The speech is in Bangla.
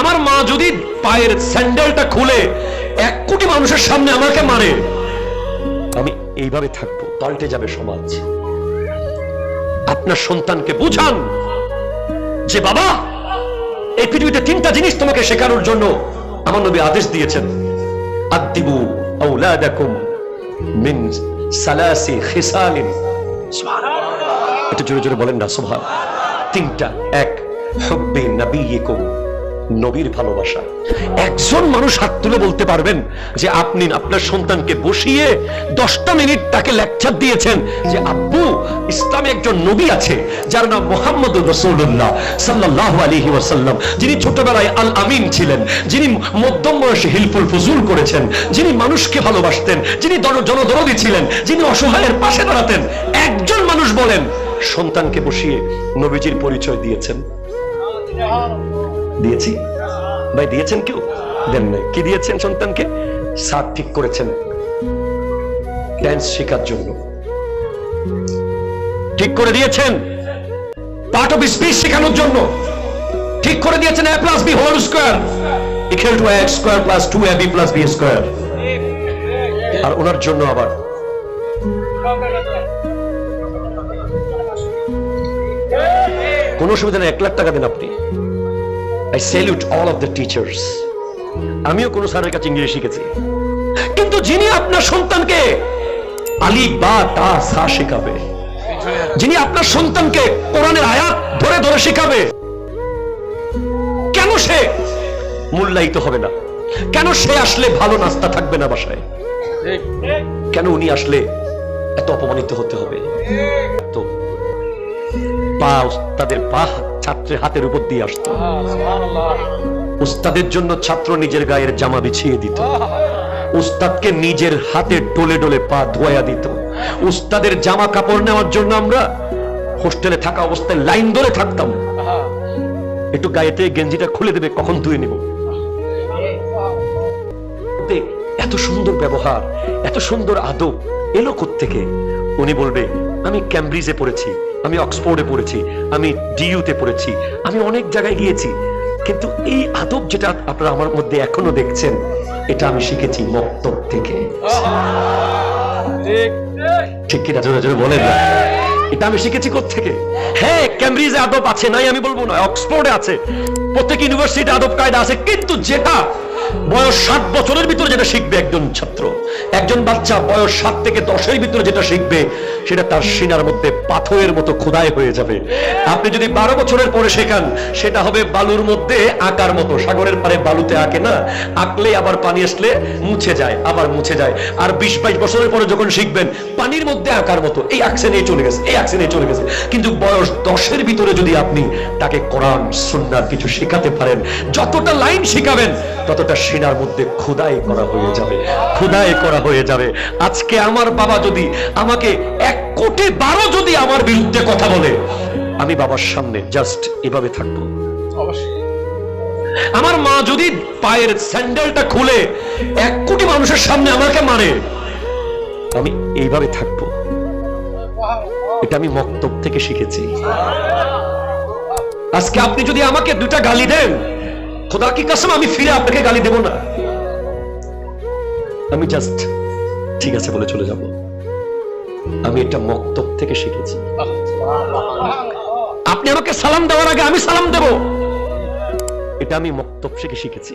আমার মা যদি পায়ের স্যান্ডেলটা খুলে এক কোটি মানুষের সামনে আমাকে মারে, আমি এইভাবে থাকব, পাল্টে যাবে সমাজ। আপনার সন্তানকে বুঝান যে, বাবা, এই পৃথিবীতে তিনটা জিনিস তোমাকে শেখানোর জন্য আমার নবী আদেশ দিয়েছেন। আদিবু আউলাদাকুম মিন সালাসি খিসালিন। একটু জোরে জোরে বলেন না, সুবহান। তিনটা, এক, হুব্বি নবিয়িকুম। নবীর ভালোবাসা। একজন মানুষ হাত তুলে বলতে পারবেন যে আপনি আপনার সন্তানকে বসিয়ে দশটা মিনিট তাকে লেকচার দিয়েছেন যে, আব্বু, ইসলামে একজন নবী আছে, যার নাম মোহাম্মদ রসুল্লাহ সাল্লাহ আলহি ওয়াসাল্লাম। যিনি ছোটবেলায় আল আমিন ছিলেন, যিনি মধ্যম বয়সে হিলফুল ফজুল করেছেন, যিনি মানুষকে ভালোবাসতেন, যিনি জন- জনদরদি ছিলেন, যিনি অসহায়ের পাশে দাঁড়াতেন। একজন মানুষ বলেন, সন্তানকে বসিয়ে নবীজির পরিচয় দিয়েছেন। দিয়েছি। ভাই, দিয়েছেন কেউ? দেন কি দিয়েছেন সন্তানকে? সার ঠিক করেছেন। ড্যান্স শেখার জন্য। ঠিক করে দিয়েছেন। পার্ট অফ স্পিচ শেখানোর জন্য। ঠিক করে দিয়েছেন A plus B whole square equal to X square plus two A B plus B square আর ওনার জন্য আবার। কোনো অসুবিধা নেই, এক লাখ টাকা দেন আপনি। I salute all of the teachers আমিও কোন স্যারের কাছে ইংরেজি শিখেছি। কিন্তু যিনি আপনার সন্তানকে আলি বা তা সা শেখাবে, যিনি আপনার সন্তানকে কোরআনের আয়াত ধরে ধরে শেখাবে, কেন সে মূল্যায়িত হবে না? কেন সে আসলে ভালো নাস্তা থাকবে না বাসায়? কেন উনি আসলে এত অপমানিত হতে হবে? তো পা তাদের পা ছাত্রের হাতের উপর দিয়ে আসতো। উস্তাদের জন্য ছাত্র নিজের গায়ের জামা বিছিয়ে দিত। উস্তাদকে নিজের হাতে ডোলে ডোলে পা ধোয়া দিত। উস্তাদের জামা কাপড় নেওয়ার জন্য আমরা হোস্টেলে থাকা অবস্থায় লাইন ধরে থাকতাম। একটু গায়েতে গেঞ্জিটা খুলে দেবে, কখন ধুয়ে নিব? এত সুন্দর ব্যবহার, এত সুন্দর আদব, এলো থেকে উনি বলবে, আমি ক্যামব্রিজে পড়েছি। আমি অক্সফোর্ডে পড়েছি, আমি ডিইউতে পড়েছি, আমি অনেক জায়গায় গিয়েছি। কিন্তু এই আদব যেটা আপনারা আমার মধ্যে এখনও দেখছেন, এটা আমি শিখেছি মক্তব থেকে। ঠিক কিনা জোরে জোরে বলেন না। এটা আমি শিখেছি থেকে হ্যাঁ ক্যামব্রিজে আদব আছে, নাই আমি বলব না, অক্সফোর্ডে আছে। প্রত্যেক ইউনিভার্সিটি আদব কায়দা আছে, কিন্তু যেটা বয়স সাত বছরের ভিতরে যেটা শিখবে একজন ছাত্র। একজন বাচ্চা বয়স সাত থেকে দশের ভিতরে যেটা শিখবে, সেটা তার সিনার মধ্যে পাথরের মতো খোদাই হয়ে যাবে। আপনি যদি বারো বছরের পরে শেখান, সেটা হবে বালুর মধ্যে আঁকার মতো। সাগরের পারে বালুতে আঁকে না, আঁকলে আবার পানি আসলে মুছে যায়, আবার মুছে যায়। আর বিশ বাইশ বছরের পরে যখন শিখবেন, পানির মধ্যে আঁকার মতো। এই অ্যাকশন নিয়ে চলে গেছে, এই অ্যাকশন নিয়ে চলে গেছে। কিন্তু বয়স দশের ভিতরে যদি আপনি তাকে কোরআন সুন্নার কিছু শেখাতে পারেন, যতটা লাইন শিখাবেন, ততটা সিনার মধ্যে খোদাই করা হয়ে যাবে খোদাই করা হয়ে যাবে। আজকে আমার বাবা যদি আমাকে এক কোটি বারো যদি আমার বিরুদ্ধে কথা বলে আমি বাবার সামনে জাস্ট এভাবে থাকব। আমার মা যদি পায়ের স্যান্ডেলটা খুলে এক কোটি মানুষের সামনে আমাকে মারে আমি এইভাবে থাকব। এটা আমি মক্তব থেকে শিখেছি। আজকে আপনি যদি আমাকে দুটা গালি দেন খোদা কি কাসম, আমি ফিরে আপনাকে গালি দেব না। আমি জাস্ট ঠিক আছে বলে চলে যাব। আমি এটা মক্তব থেকে শিখেছি। আপনি আমাকে সালাম দেওয়ার আগে আমি সালাম দেব। এটা আমি মক্তব থেকে শিখেছি।